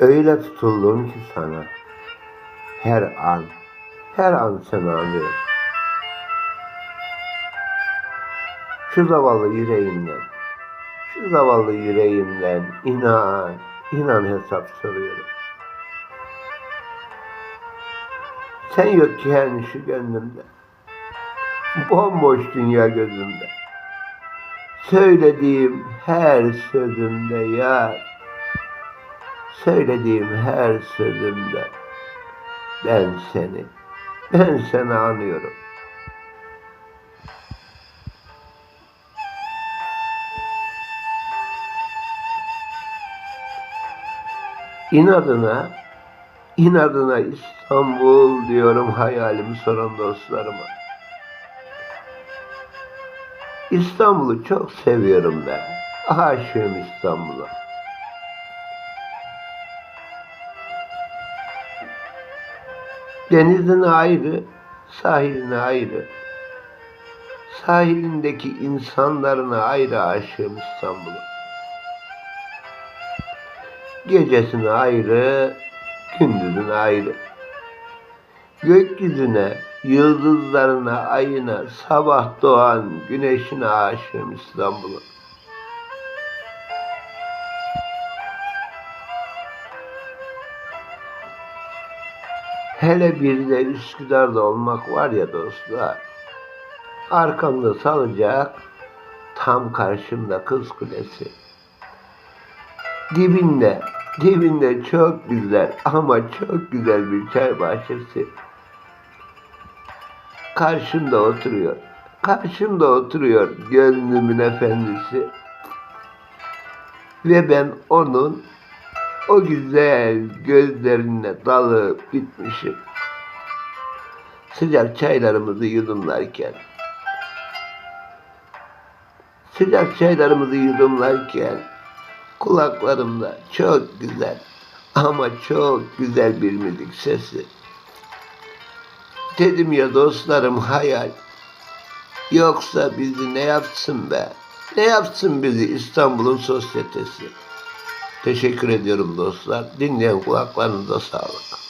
Öyle tutuldum ki sana. Her an, her an seni anlıyorum. Şu zavallı yüreğimden, şu zavallı yüreğimden inan, inan hesap soruyorum. Sen yokken şu gönlümde, bomboş dünya gözümde. Söylediğim her sözümde yar, söylediğim her sözümde ben seni, ben seni anıyorum. İnadına, inadına İstanbul diyorum hayalimi soran dostlarıma. İstanbul'u çok seviyorum ben. Aşığım İstanbul'a. Denizine ayrı, sahiline ayrı. Sahilindeki insanlarına ayrı aşığım İstanbul'u. Gecesine ayrı, gündüzüne ayrı. Gökyüzüne, yıldızlarına, ayına, sabah doğan güneşine aşığım İstanbul'u. Hele bir de Üsküdar'da olmak var ya dostlar. Arkamda salacak, tam karşımda Kız Kulesi. Dibinde, dibinde çok güzel ama çok güzel bir çay bahçesi. Karşımda oturuyor, karşımda oturuyor gönlümün efendisi. Ve ben onun o güzel gözlerine dalıp gitmişim. Sıcak çaylarımızı yudumlarken, sıcak çaylarımızı yudumlarken kulaklarımda çok güzel ama çok güzel bir müzik sesi. Dedim ya dostlarım hayal. Yoksa bizi ne yapsın be? Ne yapsın bizi İstanbul'un sosyetesi? Teşekkür ediyorum dostlar. Dinleyen kulaklarınıza sağlık.